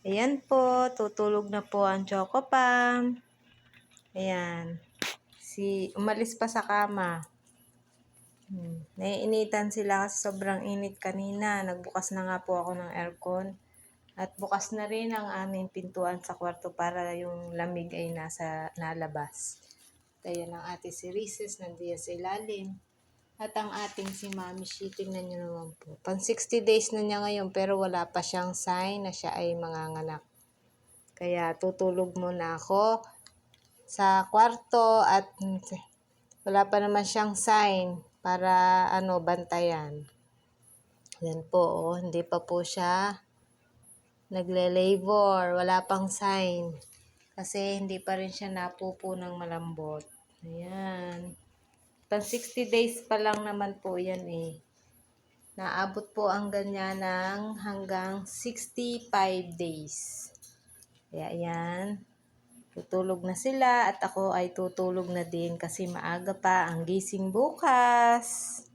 Ayan po, tutulog na po ang Choco Pam. Ayan. Si, umalis pa sa kama. Hmm. Naiinitan sila kasi sobrang init kanina. Nagbukas na nga po ako ng aircon. At bukas na rin ang aming pintuan sa kwarto para yung lamig ay nasa nalabas. At ayan ang ate si Reeses, nandiyan sa ilalim. At ang ating si Mami Shi, tingnan nyo naman po. Pang 60 days na niya ngayon pero wala pa siyang sign na siya ay manganganak. Kaya tutulog muna ako sa kwarto at wala pa naman siyang sign para ano bantayan. Yan po, oh, hindi pa po siya nagle-labor, wala pang sign. Kasi hindi pa rin siya napupo ng malambot. Ayan. Pang 60 days pa lang naman po yan eh. Naabot po ang ganyan ng hanggang 65 days. Kaya ayan. Tutulog na sila at ako ay tutulog na din kasi maaga pa ang gising bukas.